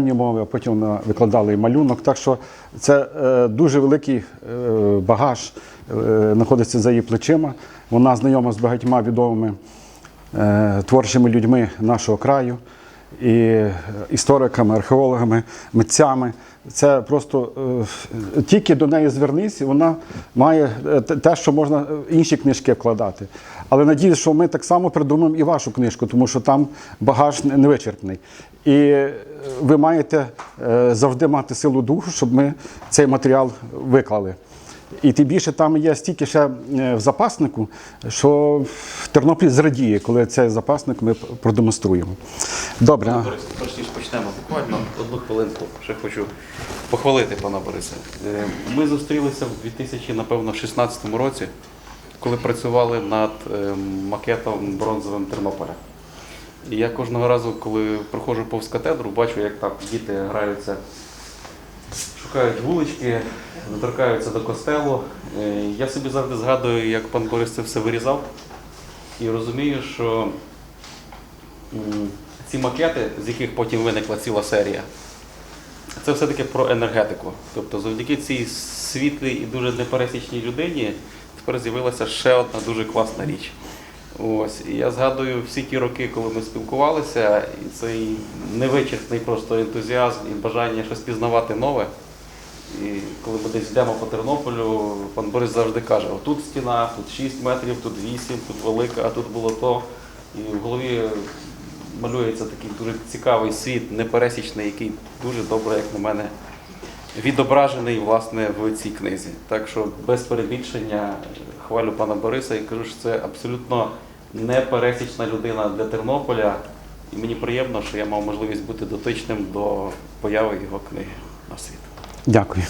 мови, а потім вона викладала і малюнок. Так що це е, дуже великий е, багаж е, знаходиться за її плечима. Вона знайома з багатьма відомими е, творчими людьми нашого краю, і е, істориками, археологами, митцями. Це просто е, тільки до неї звернись, і вона має е, те- що можна інші книжки вкладати. Але надіюсь, що ми так само придумаємо і вашу книжку, тому що там багаж невичерпний. І ви маєте завжди мати силу духу, щоб ми цей матеріал виклали. І тим більше там є стільки ще в запаснику, що Тернопіль зрадіє, коли цей запасник ми продемонструємо. Добре. Борис, перш ніж почнемо, буквально одну хвилинку. Ще хочу похвалити пана Бориса. Е, Ми зустрілися в 2016 році, коли працювали над е, макетом бронзовим Тернополя. І я кожного разу, коли проходжу повз катедру, бачу, як там діти граються, шукають вулички, доторкаються до костелу. Е, Я собі завжди згадую, як пан Борис це все вирізав, і розумію, що ці макети, з яких потім виникла ціла серія, це все-таки про енергетику. Тобто, завдяки цій світлій і дуже непересічній людині тепер з'явилася ще одна дуже класна річ. Ось, і я згадую всі ті роки, коли ми спілкувалися, і цей невичерпний просто ентузіазм і бажання щось пізнавати нове. І коли ми десь йдемо по Тернополю, пан Борис завжди каже: отут стіна, тут 6 метрів, тут 8, тут велика, а тут було то. І в голові малюється такий дуже цікавий світ, непересічний, який дуже добре, як на мене, відображений власне в цій книзі. Так що без перебільшення хвалю пана Бориса і кажу, що це абсолютно непересічна людина для Тернополя. І мені приємно, що я мав можливість бути дотичним до появи його книги на світ. Дякую.